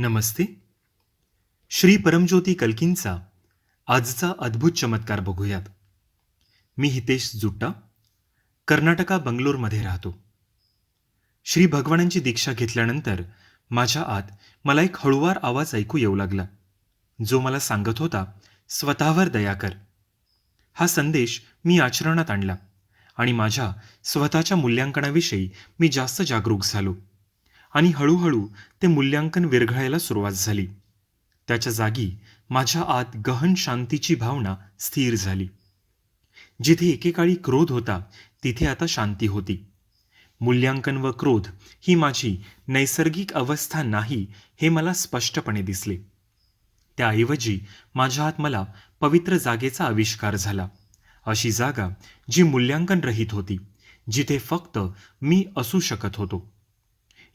नमस्ते. श्री परमज्योती कल्कींचा आजचा अद्भुत चमत्कार बघूयात. मी हितेश जुट्टा कर्नाटका बंगलोरमध्ये राहतो. श्री भगवानांची दीक्षा घेतल्यानंतर माझ्या आत मला एक हळुवार आवाज ऐकू येऊ लागला जो मला सांगत होता स्वतःवर दया कर. हा संदेश मी आचरणात आणला आणि माझ्या स्वतःच्या मूल्यांकनाविषयी मी जास्त जागरूक झालो. आणि हळूहळू ते मूल्यांकन विरघळायला सुरुवात झाली. त्याच्या जागी माझ्या आत गहन शांतीची भावना स्थिर झाली. जिथे एकेकाळी क्रोध होता तिथे आता शांती होती. मूल्यांकन व क्रोध ही माझी नैसर्गिक अवस्था नाही हे मला स्पष्टपणे दिसले. त्याऐवजी माझ्या आत मला पवित्र जागेचा आविष्कार झाला. अशी जागा जी मूल्यांकन रहित होती जिथे फक्त मी असू शकत होतो.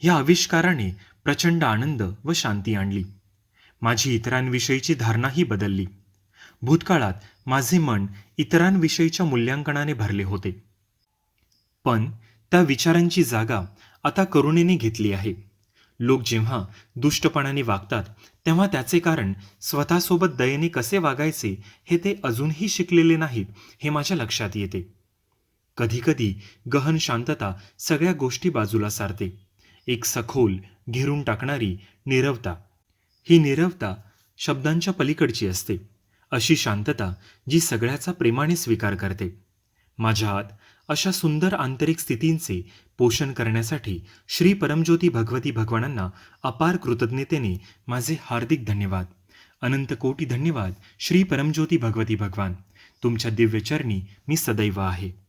या आविष्काराने प्रचंड आनंद व शांती आणली. माझी इतरांविषयीची धारणाही बदलली. भूतकाळात माझे मन इतरांविषयीच्या मूल्यांकनाने भरले होते. पण त्या विचारांची जागा आता करुणेने घेतली आहे. लोक जेव्हा दुष्टपणाने वागतात तेव्हा त्याचे कारण स्वतःसोबत दयेने कसे वागायचे हे ते अजूनही शिकलेले नाहीत हे माझ्या लक्षात येते. कधीकधी गहन शांतता सगळ्या गोष्टी बाजूला सारते. एक सखोल घेरून टाकणारी निरवता. ही निरवता शब्दांच्या पलीकडची असते. अशी शांतता जी सगळ्याचा प्रेमाने स्वीकार करते. माझ्या आत अशा सुंदर आंतरिक स्थितींचे पोषण करण्यासाठी श्री परमज्योती भगवती भगवानांना अपार कृतज्ञतेने माझे हार्दिक धन्यवाद. अनंत कोटी धन्यवाद श्री परमज्योती भगवती भगवान. तुमच्या दिव्यचरणी मी सदैव आहे.